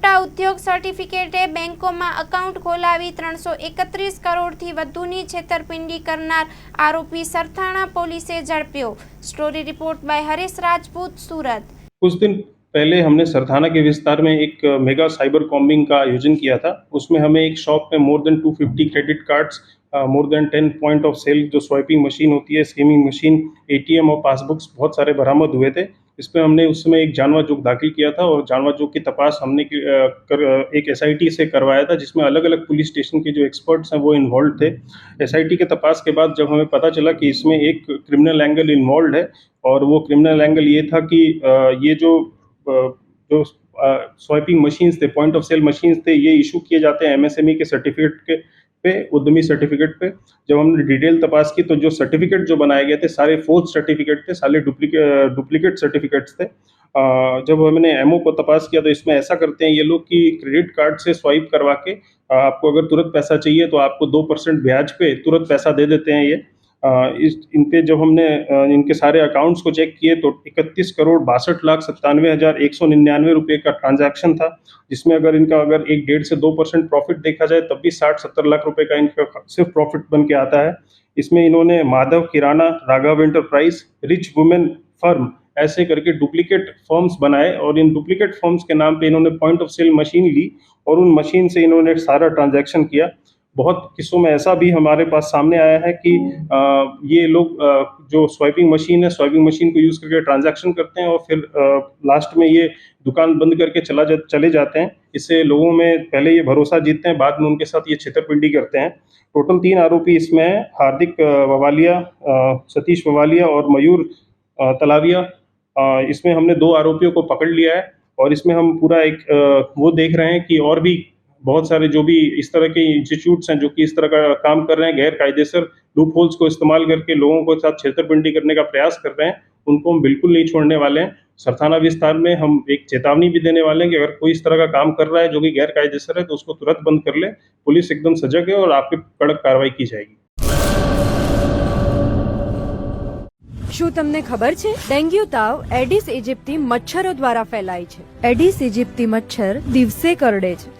ખોટા ઉદ્યોગ સર્ટિફિકેટે બેંકોમાં અકાઉન્ટ ખોલાવી ત્રણસો એકત્રીસ કરોડથી વધુની છેતરપિંડી કરનાર આરોપી સરથાણા પોલીસે ઝડપ્યો story report by Haresh Rajput Surat कुछ दिन पहले हमने सरथाना के विस्तार में एक अ, मेगा साइबर कॉम्बिंग का आयोजन किया था उसमें हमें एक शॉप में more than 250 credit cards more than 10 point of sale जो स्वाइपिंग मशीन होती है स्कीमिंग मशीन एटीएम और पासबुक्स बहुत सारे बरामद हुए थे इस पर हमने उस समय एक जानवा जोग दाखिल किया था और जानवा जोग की तपास हमने कर, एक एसआईटी से करवाया था जिसमें अलग अलग पुलिस स्टेशन के जो एक्सपर्ट्स हैं वो इन्वॉल्व थे। एसआईटी के तपास के बाद जब हमें पता चला कि इसमें एक क्रिमिनल एंगल इन्वॉल्व है और वो क्रिमिनल एंगल ये था कि ये जो जो स्वाइपिंग मशीन्स थे पॉइंट ऑफ़ सेल मशीन्स थे ये इशू किए जाते हैं एमएसएमई के सर्टिफिकेट के पे, उद्यमी सर्टिफिकेट पे। जब हमने डिटेल तपास की तो जो सर्टिफिकेट जो बनाए गए थे, सारे फोर्थ सर्टिफिकेट थे सारे डुप्लीकेट डुप्लीकेट सर्टिफिकेट्स थे। जब हमने एमओ को तपास किया तो इसमें ऐसा करते हैं ये लोग कि क्रेडिट कार्ड से स्वाइप करवा के आपको अगर तुरंत पैसा चाहिए तो आपको दो परसेंट ब्याज पे तुरंत पैसा दे देते हैं ये। इस इन पे जब हमने इनके सारे अकाउंट्स को चेक किए तो इकतीस करोड़ बासठ लाख सत्तानवे हज़ार एक सौ निन्यानवे रुपये का ट्रांजैक्शन था, जिसमें अगर इनका, अगर एक डेढ़ से दो परसेंट प्रॉफिट देखा जाए, तब भी साठ सत्तर लाख रुपए का इनका सिर्फ़ प्रॉफिट बन के आता है। इसमें इन्होंने Madhav, Kirana, Raghav enterprise rich women firm ऐसे करके डुप्लीकेट फॉर्म्स बनाए और इन डुप्लीकेट फॉर्म्स के नाम पे इन्होंने पॉइंट ऑफ़ सेल मशीन ली और उन मशीन से इन्होंने सारा ट्रांजैक्शन किया। बहुत किस्सों में ऐसा भी हमारे पास सामने आया है कि अ, ये लोग अ, जो स्वाइपिंग मशीन है स्वाइपिंग मशीन को यूज़ करके ट्रांजैक्शन करते हैं और फिर आ, लास्ट में ये दुकान बंद करके चला जा चले जाते हैं। इससे लोगों में पहले ये भरोसा जीतते हैं बाद में उनके साथ ये छेतरपिंडी करते हैं। टोटल तीन आरोपी इसमें हैं हार्दिक ववालिया सतीश ववालिया और मयूर तलाविया। इसमें हमने दो आरोपियों को पकड़ लिया है और इसमें हम पूरा एक वो देख रहे हैं कि और भी बहुत सारे जो भी इस तरह के इंस्टीट्यूट्स हैं जो कि इस तरह का काम कर रहे हैं गैर कायदेसर लूप होल्स को इस्तेमाल करके लोगों के साथ छेतरपिंडी करने का प्रयास कर रहे हैं उनको हम बिल्कुल नहीं छोड़ने वाले हैं सरथाना विस्तार में हम एक चेतावनी भी देने वाले हैं कि अगर कोई इस तरह का काम कर रहा है जो कि गैर कायदेसर है तो उसको तुरंत बंद कर ले पुलिस एकदम सजग है और आपकी कड़क कार्रवाई की जाएगी શું તમને ખબર છે ડેન્ગ્યુ તાવ એડિસ ઇજિપ્તી મચ્છરો દ્વારા ફેલાય છે એડિસ ઇજિપ્તી મચ્છર દિવસે કરડે છે